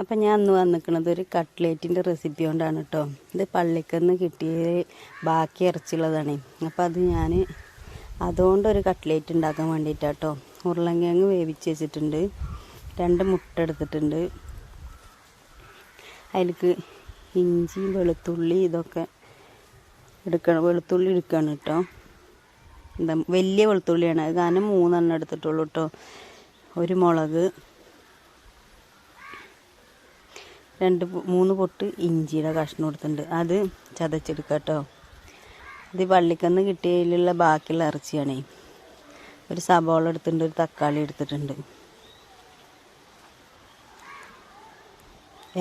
അപ്പം ഞാൻ അന്ന് വന്നിക്കണത് ഒരു കട്ട്ലേറ്റിന്റെ റെസിപ്പി കൊണ്ടാണ് കേട്ടോ ഇത് പള്ളിക്കന്ന് കിട്ടിയ ബാക്കി ഇറച്ചിയുള്ളതാണ്. അപ്പം അത് ഞാൻ അതുകൊണ്ടൊരു കട്ട്ലേറ്റ് ഉണ്ടാക്കാൻ വേണ്ടിയിട്ടാണ് കേട്ടോ ഉരുളങ്കിഴങ്ങ് വേവിച്ച് വെച്ചിട്ടുണ്ട്. രണ്ട് മുട്ട എടുത്തിട്ടുണ്ട്. അതിലേക്ക് ഇഞ്ചി വെളുത്തുള്ളി ഇതൊക്കെ എടുക്കണം വെളുത്തുള്ളി എടുക്കുകയാണ് കേട്ടോ എന്താ വലിയ വെളുത്തുള്ളിയാണ്. അത് കാരണം മൂന്നെണ്ണം എടുത്തിട്ടുള്ളൂ കേട്ടോ ഒരു മുളക് രണ്ട് മൂന്ന് പൊട്ട് ഇഞ്ചിയുടെ കഷ്ണം കൊടുത്തിട്ടുണ്ട്. അത് ചതച്ചെടുക്കുക കേട്ടോ ഇത് പള്ളിക്കന്ന് കിട്ടിയതിലുള്ള ബാക്കിയുള്ള ഇറച്ചിയാണേ. ഒരു സബോള എടുത്തിട്ടുണ്ട് ഒരു തക്കാളി എടുത്തിട്ടുണ്ട്.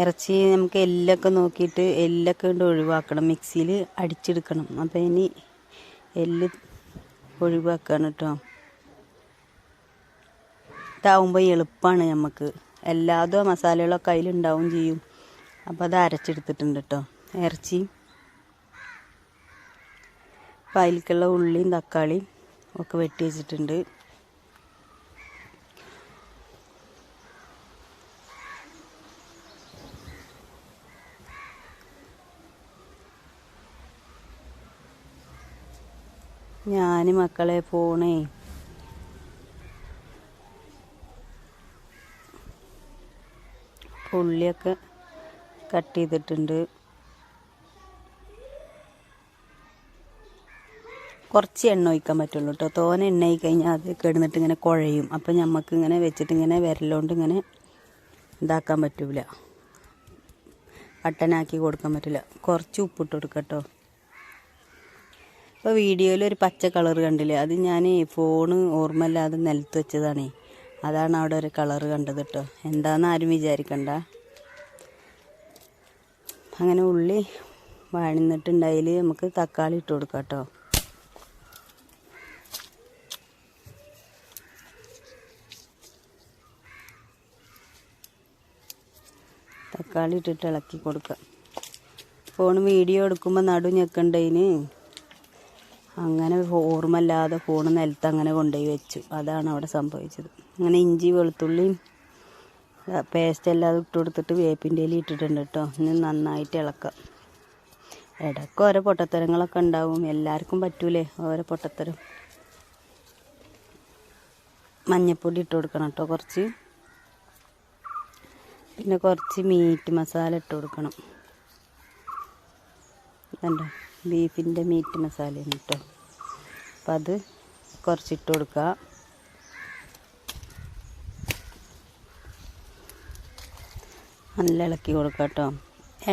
ഇറച്ചി നമുക്ക് എല്ലൊക്കെ നോക്കിയിട്ട് എല്ലൊക്കെ കൊണ്ട് ഒഴിവാക്കണം. മിക്സിയിൽ അടിച്ചെടുക്കണം. അപ്പം ഇനി എല്ല് ഒഴിവാക്കുകയാണ് കേട്ടോ ഇതാവുമ്പോൾ എളുപ്പമാണ് നമുക്ക് എല്ലാതും മസാലകളൊക്കെ അതിലുണ്ടാവും ചെയ്യും. അപ്പോൾ അത് അരച്ചെടുത്തിട്ടുണ്ട് കേട്ടോ ഇറച്ചി അപ്പം അതിലേക്കുള്ള ഉള്ളിയും തക്കാളിയും ഒക്കെ വെട്ടി വെച്ചിട്ടുണ്ട്. ഞാൻ മക്കളെ പോണേ. ഉള്ളിയൊക്കെ കട്ട് ചെയ്തിട്ടുണ്ട്. കുറച്ച് എണ്ണ ഒഴിക്കാൻ പറ്റുള്ളൂ കേട്ടോ തോന എണ്ണ ആയി കഴിഞ്ഞാൽ അത് കിടന്നിട്ട് ഇങ്ങനെ കുഴയും. അപ്പം നമുക്ക് ഇങ്ങനെ വെച്ചിട്ട് ഇങ്ങനെ വിരലോണ്ട് ഇങ്ങനെ ഇതാക്കാൻ പറ്റൂല. പട്ടനാക്കി കൊടുക്കാൻ പറ്റില്ല കുറച്ച് ഉപ്പിട്ട് കൊടുക്കാം കേട്ടോ ഇപ്പോൾ വീഡിയോയിൽ ഒരു പച്ച കളർ കണ്ടില്ലേ? അത് ഞാൻ ഫോണ് ഓർമ്മയില്ലാതെ നിലത്ത് വെച്ചതാണേ. അതാണ് അവിടെ ഒരു കളർ കണ്ടത് കേട്ടോ എന്താണെന്ന് ആരും വിചാരിക്കണ്ട. അങ്ങനെ ഉള്ളി വാഴുന്നിട്ടുണ്ടായി നമുക്ക് തക്കാളി ഇട്ട് കൊടുക്കാം കേട്ടോ. തക്കാളി ഇട്ടിട്ട് ഇളക്കി കൊടുക്കാം. ഫോൺ വീഡിയോ എടുക്കുമ്പോൾ നടു ഞെക്കണ്ടതിന് അങ്ങനെ ഓർമ്മല്ലാതെ ഫോൺ നിലത്ത് അങ്ങനെ കൊണ്ടുപോയി വെച്ചു. അതാണ് അവിടെ സംഭവിച്ചത്. അങ്ങനെ ഇഞ്ചി വെളുത്തുള്ളിയും പേസ്റ്റ് എല്ലാം ഇട്ട് കൊടുത്തിട്ട് വേപ്പിന്റെ ഇല ഇട്ടിട്ടുണ്ട് കേട്ടോ. ഇനി നന്നായിട്ട് ഇളക്കാം. ഇടയ്ക്ക് ഓരോ പൊട്ടത്തരങ്ങളൊക്കെ ഉണ്ടാവും. എല്ലാവർക്കും പറ്റൂലേ ഓരോ പൊട്ടത്തരം. മഞ്ഞപ്പൊടി ഇട്ട് കൊടുക്കണം കേട്ടോ കുറച്ച്. പിന്നെ കുറച്ച് മീറ്റ് മസാല ഇട്ട് കൊടുക്കണം. കണ്ടോ ബീഫിന്റെ മീറ്റ് മസാലയാണ് കേട്ടോ. അപ്പം അത് കുറച്ചിട്ട് കൊടുക്കുക നല്ല ഇളക്കി കൊടുക്കുക കേട്ടോ.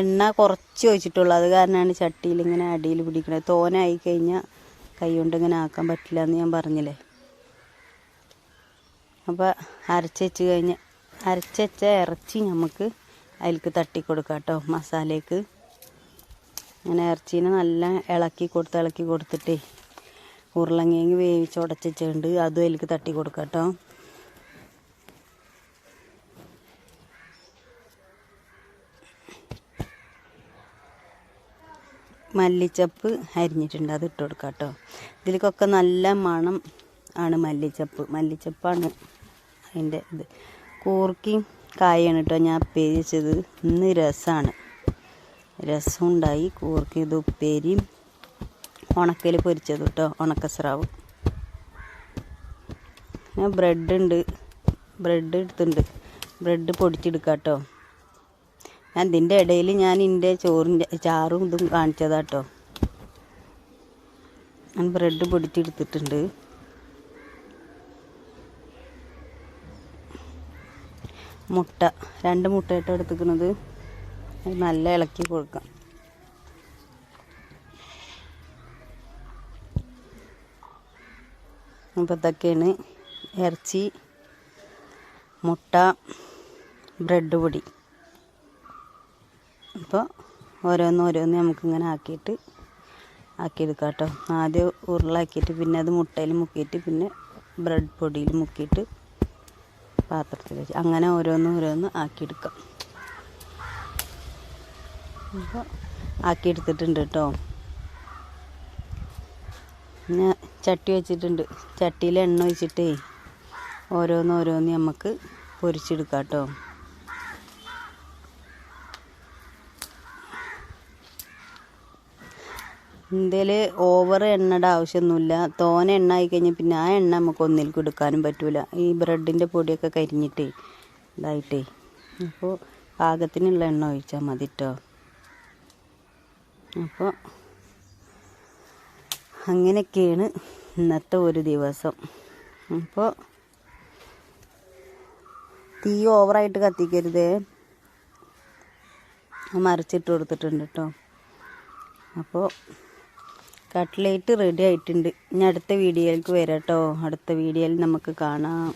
എണ്ണ കുറച്ച് ഒഴിച്ചിട്ടുള്ളൂ. അത് കാരണമാണ് ചട്ടിയിൽ ഇങ്ങനെ അടിയിൽ പിടിക്കണത്. തോനായി കഴിഞ്ഞാൽ കൈ കൊണ്ട് ഇങ്ങനെ ആക്കാൻ പറ്റില്ല എന്ന് ഞാൻ പറഞ്ഞില്ലേ? അപ്പോൾ അരച്ചുവെച്ച് കഴിഞ്ഞ് അരച്ചുവെച്ച ഇറച്ചി നമുക്ക് അതിലേക്ക് തട്ടി കൊടുക്കാം കേട്ടോ മസാലയ്ക്ക്. അങ്ങനെ ഇറച്ചീനെ നല്ല ഇളക്കി കൊടുത്ത് ഇളക്കി കൊടുത്തിട്ടേ ഉരുളങ്ങിയെങ്കിൽ വേവിച്ച് ഉടച്ചിട്ടുണ്ട് അതും അതിലേക്ക് തട്ടി കൊടുക്കാം കേട്ടോ. മല്ലിച്ചപ്പ് അരിഞ്ഞിട്ടുണ്ട്. അത് ഇട്ട് കൊടുക്കാം കേട്ടോ. ഇതിലേക്കൊക്കെ നല്ല മണം ആണ് മല്ലിച്ചപ്പ്. മല്ലിച്ചപ്പാണ് അതിന്റെ ഇത്. കൂർക്കിയും കായാണ് കേട്ടോ ഞാൻ ഉപ്പേരി ഇന്ന് രസമാണ് രസം ഉണ്ടായി. കൂർക്ക ഇത് ഉപ്പേരിയും ഉണക്കൽ പൊരിച്ചത് കേട്ടോ ഉണക്കസ്രാവ്. ഞാൻ ബ്രെഡ് ഉണ്ട്. ബ്രെഡ് എടുത്തുണ്ട് ബ്രെഡ് പൊടിച്ചെടുക്കാം കേട്ടോ. ഞാൻ ഇതിന്റെ ഇടയിൽ ഞാൻ എന്റെ ചോറിന്റെ ചാറും ഇതും കാണിച്ചതാട്ടോ ഞാൻ ബ്രെഡ് പൊടിച്ചെടുത്തിട്ടുണ്ട്. മുട്ട രണ്ട് മുട്ടയിട്ടോ എടുത്തിക്കുന്നത് നല്ല ഇളക്കി കൊടുക്കാം. അപ്പോൾ ഇതൊക്കെയാണ്. ഇറച്ചി മുട്ട ബ്രെഡ് പൊടി. അപ്പോൾ ഓരോന്ന് നമുക്കിങ്ങനെ ആക്കിയിട്ട് ആക്കിയെടുക്കാം കേട്ടോ. ആദ്യം ഉരുളാക്കിയിട്ട് പിന്നെ അത് മുട്ടയിൽ മുക്കിയിട്ട് പിന്നെ ബ്രെഡ് പൊടിയിൽ മുക്കിയിട്ട് പാത്രത്തിൽ വെച്ച് അങ്ങനെ ഓരോന്ന് ഓരോന്ന് ആക്കിയെടുക്കാം. അപ്പോൾ ആക്കിയെടുത്തിട്ടുണ്ട് കേട്ടോ. പിന്നെ ചട്ടി വെച്ചിട്ടുണ്ട്. ചട്ടിയിൽ എണ്ണ ഒഴിച്ചിട്ടേ ഓരോന്ന് ഓരോന്ന് നമുക്ക് പൊരിച്ചെടുക്കാം കേട്ടോ. ഇതിൽ ഓവർ എണ്ണയുടെ ആവശ്യമൊന്നുമില്ല. തോനെ എണ്ണ ആയി കഴിഞ്ഞാൽ പിന്നെ ആ എണ്ണ നമുക്ക് ഒന്നിലേക്ക് എടുക്കാനും പറ്റില്ല ഈ ബ്രെഡിന്റെ പൊടിയൊക്കെ കരിഞ്ഞിട്ടേ ഇതായിട്ടേ. അപ്പോൾ പാകത്തിനുള്ള എണ്ണ ഒഴിച്ചാൽ മതി കേട്ടോ അപ്പോൾ അങ്ങനെയൊക്കെയാണ് ഇന്നത്തെ ഒരു ദിവസം. അപ്പോൾ തീ ഓവറായിട്ട് കത്തിക്കരുത്. മറിച്ചിട്ട് കൊടുത്തിട്ടുണ്ട് കേട്ടോ അപ്പോൾ കട്ട്ലേറ്റ് റെഡി ആയിട്ടുണ്ട്. ഇനി അടുത്ത വീഡിയോയിലേക്ക് വരാം കേട്ടോ അടുത്ത വീഡിയോയിൽ നമുക്ക് കാണാം.